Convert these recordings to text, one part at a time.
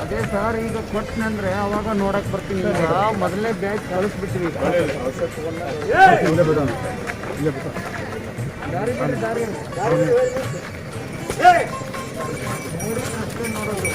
ಅದೇ ಸರ್ ಈಗ ಕೊಟ್ಟನಂದ್ರೆ ಅವಾಗ ನೋಡಕ್ ಬರ್ತೀನಿ ಈಗ ಮೊದಲನೇ ಬ್ಯಾಗ್ ಕಳಿಸ್ಬಿಟ್ಟಿವಿ ನೋಡೋದು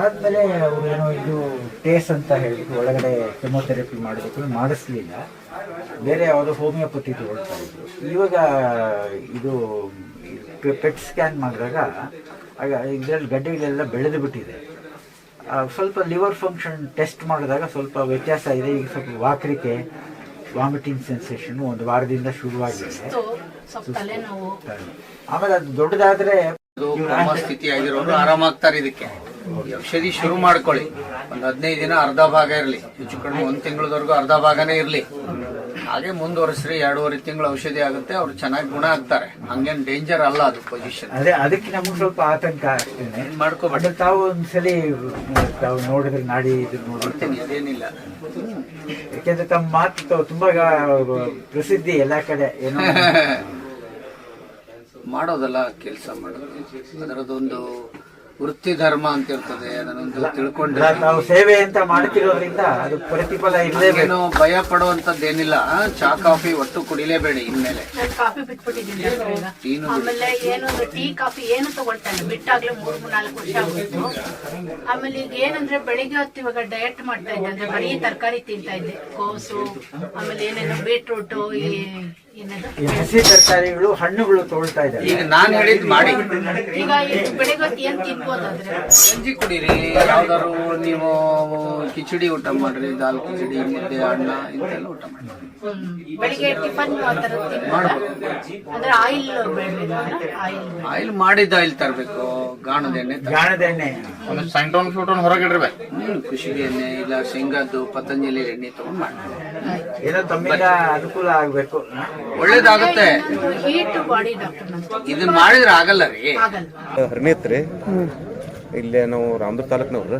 ಅದಾದ್ಮೇಲೆ ಅವ್ರು ಏನೋ ಇದು ಟೇಸ್ ಅಂತ ಹೇಳಿದ್ರು ಒಳಗಡೆ ಕೆಮೊಥೆರಪಿ ಮಾಡಬೇಕು ಮಾಡಿಸ್ಲಿಲ್ಲ. ಬೇರೆ ಯಾವುದೋ ಹೋಮಿಯೋಪತಿ ತಗೊಳ್ತಾ ಇದ್ರು. ಇವಾಗ ಇದು ಪೆಟ್ ಸ್ಕ್ಯಾನ್ ಮಾಡಿದಾಗ ಆಗ ಇದರಲ್ಲಿ ಗಡ್ಡೆಗಳೆಲ್ಲ ಬೆಳೆದು ಬಿಟ್ಟಿದೆ ಸ್ವಲ್ಪ ಲಿವರ್ ಫಂಕ್ಷನ್ ಟೆಸ್ಟ್ ಮಾಡಿದಾಗ ಸ್ವಲ್ಪ ವ್ಯತ್ಯಾಸ ಇದೆ. ಈಗ ಸ್ವಲ್ಪ ವಾಕರಿಕೆ ವಾಮಿಟಿಂಗ್ ಸೆನ್ಸೇಷನ್ ಒಂದು ವಾರದಿಂದ ಶುರುವಾಗಿದೆ. ಆಮೇಲೆ ಅದು ದೊಡ್ಡದಾದ್ರೆ ಸ್ಥಿತಿ ಆಗಿರೋರು ಆರಾಮಾಗ್ತಾರೆ ಇದಕ್ಕೆ. ಔಷಧಿ ಶುರು ಮಾಡ್ಕೊಳ್ಳಿ. ಒಂದ್ ಹದಿನೈದು ದಿನ ಅರ್ಧ ಭಾಗ ಇರಲಿ. ಹೆಚ್ಚು ಕಡಿಮೆ ಒಂದ್ ತಿಂಗಳವರೆಗೂ ಅರ್ಧ ಭಾಗನೇ ಇರಲಿ. ಹಾಗೆ ಮುಂದುವರಿಸ್ರಿ ಎರಡೂವರೆ ತಿಂಗಳು ಔಷಧಿ ಆಗುತ್ತೆ ಅವ್ರು ಚೆನ್ನಾಗಿ ಗುಣ ಆಗ್ತಾರೆ. ಹಂಗೇನ್ ಡೇಂಜರ್ ಅಲ್ಲ ಅದು ಪೊಸಿಷನ್ ಅದೇ ಅದಕ್ಕೆ ನಮ್ಗೆ ಸ್ವಲ್ಪ ಆತಂಕ ಮಾಡ್ಕೋಬೇಡಿ. ಬಟ್ ತಾವು ಒಂದ್ಸಲಿ ತಾವು ನೋಡಿದ್ರೆ ನಾಡಿ ಇದು ನೋಡ್ತೀನಿ ಅದೇನಿಲ್ಲ. ಯಾಕೆಂದ್ರೆ ತಮ್ಮ ಮಾತು ತುಂಬಾ ಪ್ರಸಿದ್ಧಿ ಎಲ್ಲಾ ಕಡೆ ಏನೋ. ಮಾಡೋದಲ್ಲ ಕೆಲಸ ಮಾಡೋದು. ಅದರದೊಂದು ವೃತ್ತಿ ಧರ್ಮ ಅಂತ ಇರ್ತದೆ ಅದನ್ನೊಂದು ತಿಳ್ಕೊಂಡ್ರೆ ನಾವು ಸೇವೆ ಅಂತ ಮಾಡ್ತಿರೋದ್ರಿಂದ ಅದು ಪ್ರತಿಫಲ ಇರಲೇಬೇಕು ಏನು ಭಯ ಪಡುವಂತದ್ದೇನಿಲ್ಲ ಚಾ ಕಾಫಿ ಒಟ್ಟು ಕುಡಿಲೇಬೇಡಿ ಇನ್ಮೇಲೆ. ನಾನು ಕಾಫಿ ಬಿಟ್ಬಿಟ್ಟಿದ್ದೀನಿ ಆಮೇಲೆ ಏನಂದ್ರೆ ಟೀ ಕಾಫಿ ಏನು ತಗೊಳ್ತಾ ಇಲ್ಲ ಬಿಟ್ಟಾಗ್ಲೇ ಮೂರ್ ಮೂರ್ ನಾಲ್ಕು ವರ್ಷ ಆಗೋಯ್ತು. ಆಮೇಲೆ ಈಗ ಏನಂದ್ರೆ ಬೆಳಿಗ್ಗೆ ಹೊತ್ತು ಇವಾಗ ಡಯಟ್ ಮಾಡ್ತಾ ಇದ್ದೆ ಅಂದ್ರೆ ಬರೀ ತರಕಾರಿ ತಿಂತಾ ಇದ್ದೆ ಕೋಸು ಆಮೇಲೆ ಏನೇನು ಬೀಟ್ರೂಟ್ ಏನದು ಈ ಹಸಿ ತರಕಾರಿಗಳು ಹಣ್ಣುಗಳು ತೋಳ್ತಾ ಇದ್ದಾರೆ. ಈಗ ನಾನು ಹೇಳಿದ್ ಮಾಡಿ. ಈಗ ಇದು ಬೆಳಿಗ್ಗೆ ಹೊತ್ತು ಏನ್ ತಿನ್ಬೋದಾದ್ರೆ ಗಂಜಿ ಕುಡೀರಿ ಯಾವ್ದಾದ್ರು ನೀವು ಕಿಚಡಿ ಊಟ ಮಾಡ್ರಿ ದಾಲ್ ಕಿಚಡಿ ಮುದ್ದೆ ಅನ್ನ ಇಂತೆಲ್ಲ ಊಟ ಮಾಡಿ. ಬೆಳಿಗ್ಗೆ ಟಿಫನ್? ಅಂದ್ರೆ ಆಯಿಲ್ ಆಯಿಲ್ ಆಯಿಲ್ ಮಾಡಿದ ಆಯಿಲ್ ತರಬೇಕು ಗಾಣದ ಎಣ್ಣೆ ಗಾಣದ ಎಣ್ಣೆ. ಒಂದು ಸೈಂಟೋನ್ ಹೊರಗೆ ಹೊರಗಿಡ್ರಿ ಹ್ಮ್, ಕುಸುಬೆ ಎಣ್ಣೆ ಇಲ್ಲ ಶೇಂಗಾದ್ದು ಪತಂಜಲಿ ಎಣ್ಣೆ ತಗೊಂಡ್ ಮಾಡಿ ಏನೋ ತಮ್ಮಿಂದ ಅನುಕೂಲ ಆಗ್ಬೇಕು. ಒಳ್ಳೇದಾಗುತ್ತೆ. ಇದನ್ನ ಮಾಡಿದ್ರೆ ಆಗಲ್ಲ ರೀ. ಆಗಲ್ಲ ರೀ. ಇಲ್ಲೇ ನಾವು ರಾಮದುರ್ ತಾಲೂಕ್ನವ್ರು.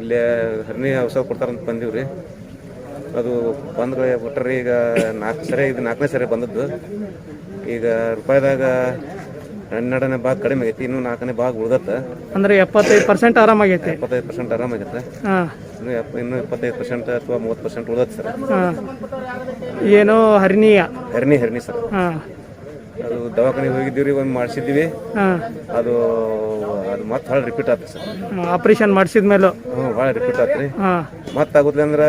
ಇಲ್ಲೇ ಹರಿಣಿ ಔಷಧ ಕೊಡ್ತಾರಂತ ಬಂದೀವ್ರಿ. ಅದು ಬಂದ್ರೆ ಬಿಟ್ಟರೆ ಈಗ ನಾಲ್ಕು ಸರಿ ಇದು ನಾಲ್ಕನೇ ಸರಿ ಬಂದದ್ದು. ಈಗ ರೂಪಾಯಿದಾಗ ಹನ್ನೆರಡನೇ ಭಾಗ ಕಡಿಮೆ ಆಗೈತಿ ಇನ್ನೂ ನಾಲ್ಕನೇ ಭಾಗ ಉಳ್ದತ್ತ. ಅಂದ್ರೆ ಎಪ್ಪತ್ತೈದು ಪರ್ಸೆಂಟ್ ಆರಾಮಾಗೈತೆ. ಎಪ್ಪತ್ತೈದು ಪರ್ಸೆಂಟ್ ಆರಾಮಾಗೈತೆ. ಹಾಂ. ಇನ್ನು ಎಪ್ಪ ಇನ್ನೂ ಇಪ್ಪತ್ತೈದು ಪರ್ಸೆಂಟ್ ಅಥವಾ ಮೂವತ್ತು ಪರ್ಸೆಂಟ್ ಉಳ್ದತ್ತೆ ಸರ್. ಹಾಂ. ಏನೋ ಹರಿನಿ ಹರಿನಿ ಹರ್ನಿ ಸರ್. ಹಾಂ. ಅದು ದವಾಖಾನೆಗೆ ಹೋಗಿದ್ದೀವಿ ಒಂದು ಮಾಡಿಸಿದ್ದೀವಿ. ಹಾಂ. ಅದು ಅದು ಮತ್ತೆ ಭಾಳ ರಿಪೀಟ್ ಆಯ್ತು ಸರ್. ಆಪರೇಷನ್ ಮಾಡಿಸಿದ್ಮೇಲೂ ಹ್ಞೂ ಭಾಳ ರಿಪೀಟ್ ಆತ್ರಿ. ಹಾಂ. ಮತ್ತೆ ಆಗುತ್ತೆ ಅಂದ್ರೆ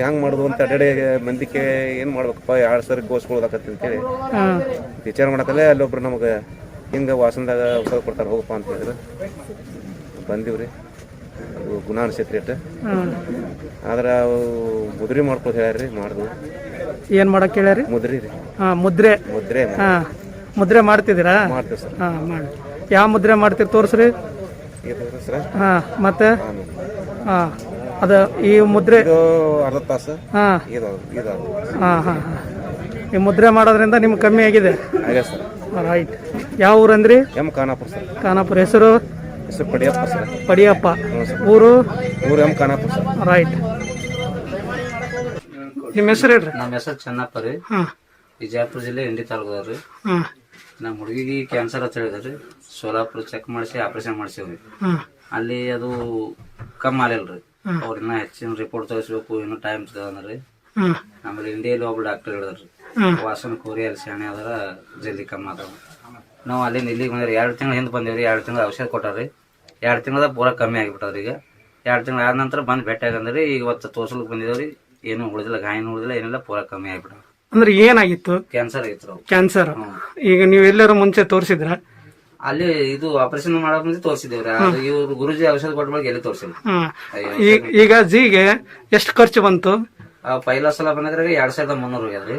ಹೆಂಗೆ ಮಾಡೋದು ಅಂತ ಅಡ್ಡಾಡಿ ಮಂದಿಕೆ ಏನು ಮಾಡ್ಬೇಕಪ್ಪ ಎರಡು ಸರಿ ಗೋಸ್ಕೊಳ್ದಾಕತ್ತಿ ಅಂತೇಳಿ. ಹಾಂ. ವಿಚಾರ ಮಾಡಕಲ್ಲೇ ಅಲ್ಲೊಬ್ರು ನಮಗೆ ಹಿಂಗೆ ವಾಸನದಾಗ ಔಷಧ ಕೊಡ್ತಾರೆ ಹೋಗಪ್ಪ ಅಂತ ಹೇಳಿದ್ರು. ಬಂದಿವ್ರಿ. ಗುಣ ಅನ್ಸೈತ್ರಿ ಅಟ್ಟ. ಆದ್ರೆ ಅವು ಮುದ್ರಿ ಮಾಡ್ಕೊತ ಹೇಳ್ಯಾರ್ರಿ ಮಾಡ್ದು. ಏನು ಮಾಡಕ್ ಹೇಳ್ಯಾರಿ? ಮುದ್ರಿ ರೀ. ಹಾಂ ಮುದ್ರೆ. ಮುದ್ರೆ ಹಾಂ ಮುದ್ರೆ ಮಾಡ್ತಿದ್ದೀರಾ? ಮಾಡ್ತೀವಿ ಸರ್. ಹಾಂ ಮಾಡಿ. ಯಾವ ಮುದ್ರೆ ಮಾಡ್ತೀರಿ ತೋರಿಸ್ರಿ? ಇದು ಸರ್. ಹಾಂ ಮತ್ತೆ? ಹಾಂ ಅದು ಈ ಮುದ್ರೆ ಇದು ಅರ್ಧ ತಾಸು. ಹಾಂ. ಇದು ಇದು ಹಾಂ ಹಾಂ ಹಾಂ. ಈ ಮುದ್ರೆ ಮಾಡೋದ್ರಿಂದ ನಿಮ್ಗೆ ಕಮ್ಮಿ ಆಗಿದೆ. ಹಾಗೆ ಸರ್. ರೈಟ್ ಯಾವ ಊರಂದ್ರಿ? ಎಂ ಖಾನಾಪುರ ಸರ್. ಖಾನಾಪುರ ಹೆಸರು? ಹೆಸರು ಪಡಿಯಪ್ಪ ಸರ್? ಪಡಿಯಪ್ಪ. ಸರ್. ಊರು? ಊರು ಎಂ ಖಾನಾಪುರ ಸರ್. ರೈಟ್. ನಿಮ್ಮ ಹೆಸರು ಹೇಳ್ರಿ. ನಮ್ಮ ಹೆಸರು ಚೆನ್ನಪ್ಪ ರೀ. ಹಾಂ. ವಿಜಯಪುರ ಜಿಲ್ಲೆ ಇಂಡಿ ತಾಲೂಕದವ್ರಿ ಹಾಂ. ನಮ್ಮ ಹುಡುಗಿಗೆ ಕ್ಯಾನ್ಸರ್ ಅಂತ ಹೇಳಿದ್ರಿ ಸೋಲಾಪುರ ಚೆಕ್ ಮಾಡಿಸಿ ಆಪರೇಷನ್ ಮಾಡಿಸಿವ್ರಿ ಹಾಂ. ಅಲ್ಲಿ ಅದು ಕಮ್ಮಿ ಆಗಿಲ್ರಿ ಅವ್ರ ಇನ್ನ ಹೆಚ್ಚಿನ ರಿಪೋರ್ಟ್ ತೋರಿಸ್ಬೇಕು ಇನ್ನೂ ಟೈಮ್ ಅಂದ್ರಿ ಹಾಂ. ಆಮೇಲೆ ಇಂಡಿಯಲ್ಲಿ ಒಬ್ಬ ಡಾಕ್ಟರ್ ಹೇಳಿದ್ರಿ ವಾಸನ ಕೋರಿ ಅಲ್ಲಿ ಶಾಣೆ ಅದರ ಜಲ್ದಿ ಕಮ್ಮಿ ಅದಾವ ನಾವು ಅಲ್ಲಿಂದ ಇಲ್ಲಿಗೆ ಬಂದ್ರೆ ಎರಡು ತಿಂಗಳು ಹಿಂದೆ ಬಂದೇವ್ರಿ. ಎರಡು ತಿಂಗಳು ಔಷಧ ಕೊಟ್ಟಾರ್ರಿ. ಎರಡು ತಿಂಗಳದಾಗ ಪೂರ ಕಮ್ಮಿ ಆಗಿಬಿಟ್ಟದ್ರಿ ಈಗ. ಎರಡು ತಿಂಗ್ಳು ಆದ ನಂತರ ಬಂದು ಭೇಟಿ ಆಗಂದ್ರಿ. ಈಗ ಇವತ್ತು ತೋರ್ಸಲಿಕ್ಕೆ ಬಂದಿದ್ದೇವ್ರಿ ಏನು ಉಳಿದಿಲ್ಲ ಗಾಯನ ಉಳಿದಿಲ್ಲ ಏನಿಲ್ಲ ಪೂರ ಕಮ್ಮಿ ಆಗಿಬಿಟ್ಟಾವ ಅಂದ್ರೆ ಏನಾಗಿತ್ತು? ಕ್ಯಾನ್ಸರ್ ಆಗಿತ್ತು ಕ್ಯಾನ್ಸರ್. ಈಗ ನೀವು ಎಲ್ಲರೂ ಮುಂಚೆ ತೋರಿಸಿದ್ರ? ಅಲ್ಲಿ ಇದು ಆಪರೇಷನ್ ಮಾಡೋ ಮುಂದೆ ತೋರಿಸಿದೇವ್ರಿ ಅದು ಇವ್ರು ಗುರುಜಿ ಔಷಧ ಕೊಟ್ಟ ಮೇಲೆ ಎಲ್ಲಿ ತೋರಿಸಿಲ್ಲ. ಈಗ ಈಗ ಜಿಗೆ ಎಷ್ಟು ಖರ್ಚು ಬಂತು? ಪೈಲ ಸಲ ಬಂದ್ರೆ ಎರಡ್ ಸಾವಿರದ ಮುನ್ನೂರು ಹೋಗ್ಯದ್ರಿ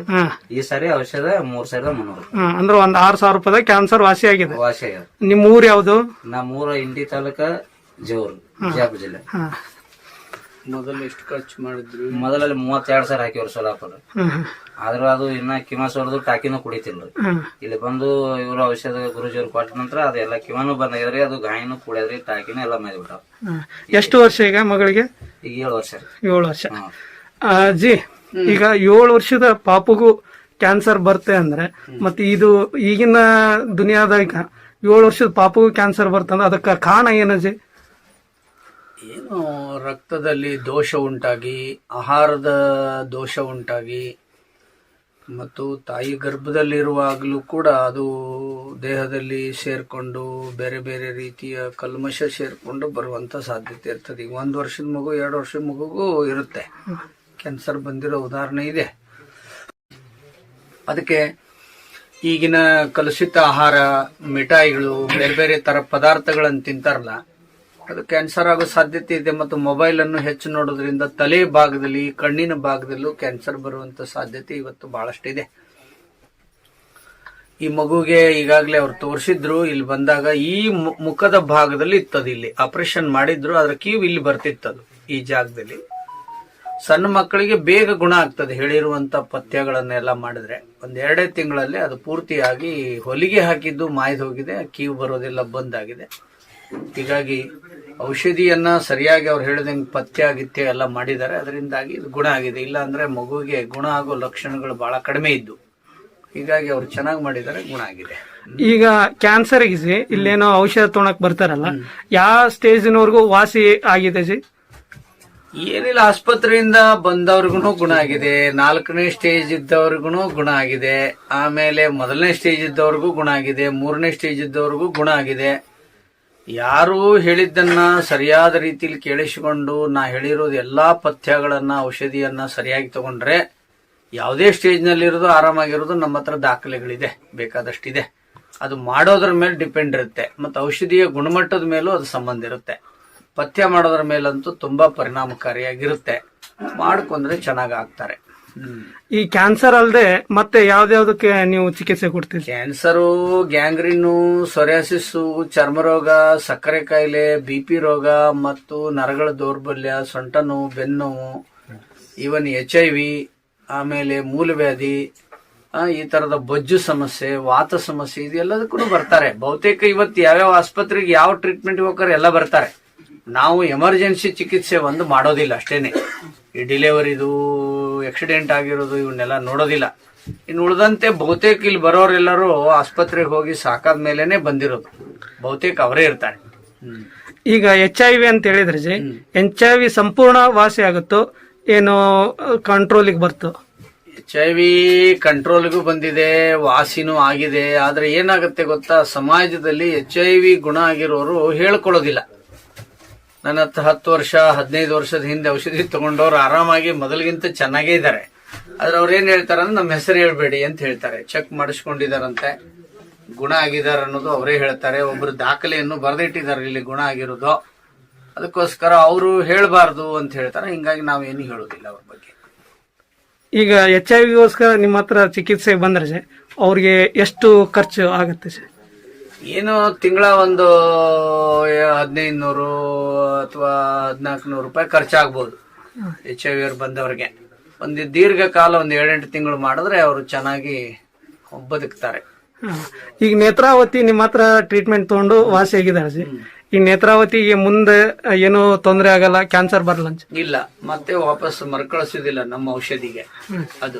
ಈ ಸಾರಿ ಔಷಧ ಮೂರ್ ಸಾವಿರದ ಮುನ್ನೂರು ಅಂದ್ರೆ ಒಂದು ಆರು ಸಾವಿರ ರೂಪಾಯಿ ಕ್ಯಾನ್ಸರ್ ವಾಸಿ ಆಗಿದೆ. ವಾಸಿ ಆಗ್ಯದ ನಿಮ್ ಊರ್ ಯಾವ್ದು? ನಮ್ಮ ಊರ ಇಂಡಿ ತಾಲೂಕ ಜೋರ್ ಬಿಜಾಪುರ ಜಿಲ್ಲೆ. ಮೊದಲ ಎಷ್ಟು ಖರ್ಚು ಮಾಡಿದ್ರು? ಮೊದಲಲ್ಲಿ ಮೂವತ್ತೆರಡ್ ಸಾವಿರ ಹಾಕಿವ್ರಿ ಸೋಲಾಪುರ. ಆದ್ರೂ ಅದು ಇನ್ನ ಕಿಮಾ ಸೋರ್ದು ಟಾಕಿನೂ ಕುಡಿತಿಲ್ರಿ ಇಲ್ಲಿ ಬಂದು ಇವರು ಔಷಧ ಗುರುಜಿಯವ್ರು ಕೊಟ್ಟ ನಂತರ ಅದೆಲ್ಲ ಕಿವಾನು ಬಂದಾಗ್ಯದ್ರಿ ಅದು ಗಾಯನು ಕುಡಿಯದ್ರಿ ಟಾಕಿನೂ ಎಲ್ಲ ಮೇದ್ಬಿಟ್ಟಾವ ಬಿಟ್ಟು ಎಷ್ಟು ವರ್ಷ ಈಗ ಮಗಳಿಗೆ? ಈಗ ಏಳು ವರ್ಷ ಏಳು ವರ್ಷ. ಹ್ಮ್. ಆ, ಜಿ ಈಗ ಏಳು ವರ್ಷದ ಪಾಪಗೂ ಕ್ಯಾನ್ಸರ್ ಬರುತ್ತೆ ಅಂದ್ರೆ ಮತ್ತೆ ಇದು ಈಗಿನ ದುನಿಯಾದಾಗ ಏಳು ವರ್ಷದ ಪಾಪಗೂ ಕ್ಯಾನ್ಸರ್ ಬರ್ತಂದ್ರೆ ಅದಕ್ಕೆ ಕಾರಣ ಏನಜ್ಜಿ ಏನು ರಕ್ತದಲ್ಲಿ ದೋಷ ಉಂಟಾಗಿ ಆಹಾರದ ದೋಷ ಉಂಟಾಗಿ ಮತ್ತು ತಾಯಿ ಗರ್ಭದಲ್ಲಿರುವಾಗಲೂ ಕೂಡ ಅದು ದೇಹದಲ್ಲಿ ಸೇರಿಕೊಂಡು ಬೇರೆ ಬೇರೆ ರೀತಿಯ ಕಲ್ಮಶ ಸೇರಿಕೊಂಡು ಬರುವಂಥ ಸಾಧ್ಯತೆ ಇರ್ತದೆ ಈಗ ಒಂದು ವರ್ಷದ ಮಗು ಎರಡು ವರ್ಷದ ಮಗುಗೂ ಇರುತ್ತೆ ಕ್ಯಾನ್ಸರ್ ಬಂದಿರೋ ಉದಾಹರಣೆ ಇದೆ. ಅದಕ್ಕೆ ಈಗಿನ ಕಲುಷಿತ ಆಹಾರ, ಮಿಠಾಯಿಗಳು, ಬೇರೆ ಬೇರೆ ತರ ಪದಾರ್ಥಗಳನ್ನು ತಿಂತಾರಲ್ಲ, ಅದು ಕ್ಯಾನ್ಸರ್ ಆಗೋ ಸಾಧ್ಯತೆ ಇದೆ ಮತ್ತು ಮೊಬೈಲ್ ಅನ್ನು ಹೆಚ್ಚು ನೋಡೋದ್ರಿಂದ ತಲೆ ಭಾಗದಲ್ಲಿ, ಕಣ್ಣಿನ ಭಾಗದಲ್ಲೂ ಕ್ಯಾನ್ಸರ್ ಬರುವಂತ ಸಾಧ್ಯತೆ ಇವತ್ತು ಬಹಳಷ್ಟಿದೆ ಈ ಮಗುಗೆ ಈಗಾಗಲೇ ಅವ್ರು ತೋರಿಸಿದ್ರು, ಇಲ್ಲಿ ಬಂದಾಗ ಈ ಮುಖದ ಭಾಗದಲ್ಲಿ ಇತ್ತದು ಇಲ್ಲಿ. ಆಪರೇಷನ್ ಮಾಡಿದ್ರು ಅದ್ರ ಕೀವು ಇಲ್ಲಿ ಬರ್ತಿತ್ತದು ಈ ಜಾಗದಲ್ಲಿ. ಸಣ್ಣ ಮಕ್ಕಳಿಗೆ ಬೇಗ ಗುಣ ಆಗ್ತದೆ. ಹೇಳಿರುವಂತ ಪಥ್ಯಗಳನ್ನೆಲ್ಲ ಮಾಡಿದ್ರೆ. ಒಂದ್ ಎರಡೇ ತಿಂಗಳಲ್ಲಿ ಅದು ಪೂರ್ತಿಯಾಗಿ ಹೊಲಿಗೆ ಹಾಕಿದ್ದು ಮಾಯ್ದು ಹೋಗಿದೆ. ಕೀವು ಬರೋದೆಲ್ಲ ಬಂದಾಗಿದೆ ಹೀಗಾಗಿ ಔಷಧಿಯನ್ನ ಸರಿಯಾಗಿ ಅವ್ರು ಹೇಳಿದಂಗೆ ಪಥ್ಯ ಗಿತ್ಯ ಎಲ್ಲ ಮಾಡಿದ್ದಾರೆ. ಅದರಿಂದಾಗಿ ಇದು ಗುಣ ಆಗಿದೆ. ಇಲ್ಲ ಅಂದ್ರೆ ಮಗುವಿಗೆ ಗುಣ ಆಗೋ ಲಕ್ಷಣಗಳು ಬಹಳ ಕಡಿಮೆ ಇದ್ದು. ಹೀಗಾಗಿ ಅವ್ರು ಚೆನ್ನಾಗಿ ಮಾಡಿದ್ದಾರೆ ಗುಣ ಆಗಿದೆ. ಈಗ ಕ್ಯಾನ್ಸರ್ ಜಿ ಇಲ್ಲೇನೋ ಔಷಧ ತೊಗೊಳಕ್ ಬರ್ತಾರಲ್ಲ ಯಾವ ಸ್ಟೇಜಿನವರೆಗೂ ವಾಸಿ ಆಗಿದೆ ಜಿ ಏನಿಲ್ಲ, ಆಸ್ಪತ್ರೆಯಿಂದ ಬಂದವ್ರಿಗೂ ಗುಣ ಆಗಿದೆ, ನಾಲ್ಕನೇ ಸ್ಟೇಜ್ ಇದ್ದವ್ರಿಗೂ ಗುಣ ಆಗಿದೆ, ಆಮೇಲೆ ಮೊದಲನೇ ಸ್ಟೇಜ್ ಇದ್ದವ್ರಿಗೂ ಗುಣ ಆಗಿದೆ, ಮೂರನೇ ಸ್ಟೇಜ್ ಇದ್ದವ್ರಿಗೂ ಗುಣ ಆಗಿದೆ. ಯಾರು ಹೇಳಿದ್ದನ್ನ ಸರಿಯಾದ ರೀತಿಯಲ್ಲಿ ಕೇಳಿಸಿಕೊಂಡು ನಾ ಹೇಳಿರೋದು ಎಲ್ಲಾ ಪಥ್ಯಗಳನ್ನ, ಔಷಧಿಯನ್ನ ಸರಿಯಾಗಿ ತಗೊಂಡ್ರೆ ಯಾವುದೇ ಸ್ಟೇಜ್ನಲ್ಲಿ ಇರೋದು ಆರಾಮಾಗಿರೋದು ನಮ್ಮ ಹತ್ರ ದಾಖಲೆಗಳಿದೆ, ಬೇಕಾದಷ್ಟಿದೆ. ಅದು ಮಾಡೋದ್ರ ಮೇಲೆ ಡಿಪೆಂಡ್ ಇರುತ್ತೆ, ಮತ್ತು ಔಷಧಿಯ ಗುಣಮಟ್ಟದ ಮೇಲೂ ಅದು ಸಂಬಂಧ ಇರುತ್ತೆ. ಪಥ್ಯ ಮಾಡೋದ್ರ ಮೇಲಂತೂ ತುಂಬಾ ಪರಿಣಾಮಕಾರಿಯಾಗಿರುತ್ತೆ. ಮಾಡ್ಕೊಂಡ್ರೆ ಚೆನ್ನಾಗಿ ಆಗ್ತಾರೆ. ಈ ಕ್ಯಾನ್ಸರ್ ಅಲ್ಲದೆ ಮತ್ತೆ ಯಾವ್ದ್ಯಾವ್ದಕ್ಕೆ ನೀವು ಚಿಕಿತ್ಸೆ ಕೊಡ್ತೀರಿ? ಕ್ಯಾನ್ಸರು ಗ್ಯಾಂಗ್ರೀನು ಸೊರಿಯಾಸಿಸ್ಸು ಚರ್ಮ ರೋಗ ಸಕ್ಕರೆ ಕಾಯಿಲೆ ಬಿ ಪಿ ರೋಗ ಮತ್ತು ನರಗಳ ದೌರ್ಬಲ್ಯ ಸೊಂಟ ನೋವು ಬೆನ್ನು ನೋವು ಈವನ್ ಎಚ್ ಐ ವಿ ಆಮೇಲೆ ಮೂಲವ್ಯಾಧಿ ಈ ತರದ ಬೊಜ್ಜು ಸಮಸ್ಯೆ ವಾತ ಸಮಸ್ಯೆ ಇದೆಲ್ಲದಕ್ಕೂ ಬರ್ತಾರೆ. ಬಹುತೇಕ ಇವತ್ತು ಯಾವ್ಯಾವ ಆಸ್ಪತ್ರೆಗೆ ಯಾವ ಟ್ರೀಟ್ಮೆಂಟ್ ಹೋಗ್ತಾರೆ ಎಲ್ಲ ಬರ್ತಾರೆ. ನಾವು ಎಮರ್ಜೆನ್ಸಿ ಚಿಕಿತ್ಸೆ ಒಂದು ಮಾಡೋದಿಲ್ಲ ಅಷ್ಟೇನೆ. ಈ ಡಿಲೆವರಿದು ಆಕ್ಸಿಡೆಂಟ್ ಆಗಿರೋದು ಇವನ್ನೆಲ್ಲ ನೋಡೋದಿಲ್ಲ. ಇನ್ನು ಉಳಿದಂತೆ ಬಹುತೇಕ ಇಲ್ಲಿ ಬರೋರೆಲ್ಲರೂ ಆಸ್ಪತ್ರೆಗೆ ಹೋಗಿ ಸಾಕಾದ ಮೇಲೆನೆ ಬಂದಿರೋದು. ಬಹುತೇಕ ಅವರೇ ಇರ್ತಾರೆ. ಈಗ ಎಚ್ ಐ ವಿ ಅಂತ ಹೇಳಿದ್ರೆ ಜಿ ಎಚ್ ಐ ವಿ ಸಂಪೂರ್ಣ ವಾಸಿ ಆಗುತ್ತೋ ಏನು ಕಂಟ್ರೋಲಿಗೆ ಬರ್ತು? ಎಚ್ ಐ ವಿ ಕಂಟ್ರೋಲ್ಗೂ ಬಂದಿದೆ ವಾಸಿನೂ ಆಗಿದೆ. ಆದರೆ ಏನಾಗುತ್ತೆ ಗೊತ್ತಾ? ಸಮಾಜದಲ್ಲಿ ಎಚ್ ಐ ವಿ ಗುಣ ಆಗಿರೋರು ಹೇಳ್ಕೊಳ್ಳೋದಿಲ್ಲ. ನನ್ನ ಹತ್ತು ಹತ್ತು ವರ್ಷ, ಹದಿನೈದು ವರ್ಷದ ಹಿಂದೆ ಔಷಧಿ ತಗೊಂಡವ್ರು ಆರಾಮಾಗಿ ಮೊದಲಿಗಿಂತ ಚೆನ್ನಾಗೇ ಇದ್ದಾರೆ. ಆದ್ರೆ ಅವ್ರು ಏನ್ ಹೇಳ್ತಾರೆ ಅಂದ್ರೆ ನಮ್ಮ ಹೆಸರು ಹೇಳ್ಬೇಡಿ ಅಂತ ಹೇಳ್ತಾರೆ. ಚೆಕ್ ಮಾಡಿಸ್ಕೊಂಡಿದಾರಂತೆ ಗುಣ ಆಗಿದ್ದಾರೆ ಅನ್ನೋದು ಅವರೇ ಹೇಳ್ತಾರೆ. ಒಬ್ರು ದಾಖಲೆಯನ್ನು ಬರೆದಿಟ್ಟಿದ್ದಾರೆ ಇಲ್ಲಿ ಗುಣ ಆಗಿರೋದು. ಅದಕ್ಕೋಸ್ಕರ ಅವರು ಹೇಳಬಾರ್ದು ಅಂತ ಹೇಳ್ತಾರೆ. ಹಿಂಗಾಗಿ ನಾವೇನು ಹೇಳೋದಿಲ್ಲ ಅವ್ರ ಬಗ್ಗೆ. ಈಗ ಎಚ್ ಐ ವಿಗೋಸ್ಕರ ನಿಮ್ಮ ಹತ್ರ ಚಿಕಿತ್ಸೆ ಬಂದ್ರೆ, ಅವ್ರಿಗೆ ಎಷ್ಟು ಖರ್ಚು ಆಗುತ್ತೆ ಸರ್? ಏನು ತಿಂಗಳ ಒಂದು ಹದಿನೈದು ನೂರು ಅಥವಾ ಹದಿನಾಲ್ಕು ನೂರು ರೂಪಾಯಿ ಖರ್ಚಾಗ್ಬೋದು. ಎಚ್ ಐ ವಿ ಅವ್ರು ಬಂದವ್ರಿಗೆ. ಒಂದು ದೀರ್ಘಕಾಲ ಒಂದು ಏಳೆಂಟು ತಿಂಗಳು ಮಾಡಿದ್ರೆ ಅವರು ಚೆನ್ನಾಗಿ ಬದುಕ್ತಾರೆ. ಈಗ ನೇತ್ರಾವತಿ ನಿಮ್ಮ ಹತ್ರ ಟ್ರೀಟ್ಮೆಂಟ್ ತಗೊಂಡು ವಾಸಿ ಆಗಿದ್ದಾರೆ ಈ ನೇತ್ರಾವತಿಗೆ ಮುಂದೆ ಏನು ತೊಂದರೆ ಆಗಲ್ಲ ಕ್ಯಾನ್ಸರ್ ಬರಲ್ಲ ಅಂತ. ಇಲ್ಲ. ಮತ್ತೆ ವಾಪಸ್ ಮರುಕಳಿಸೋದಿಲ್ಲ ನಮ್ಮ ಔಷಧಿಗೆ. ಅದು.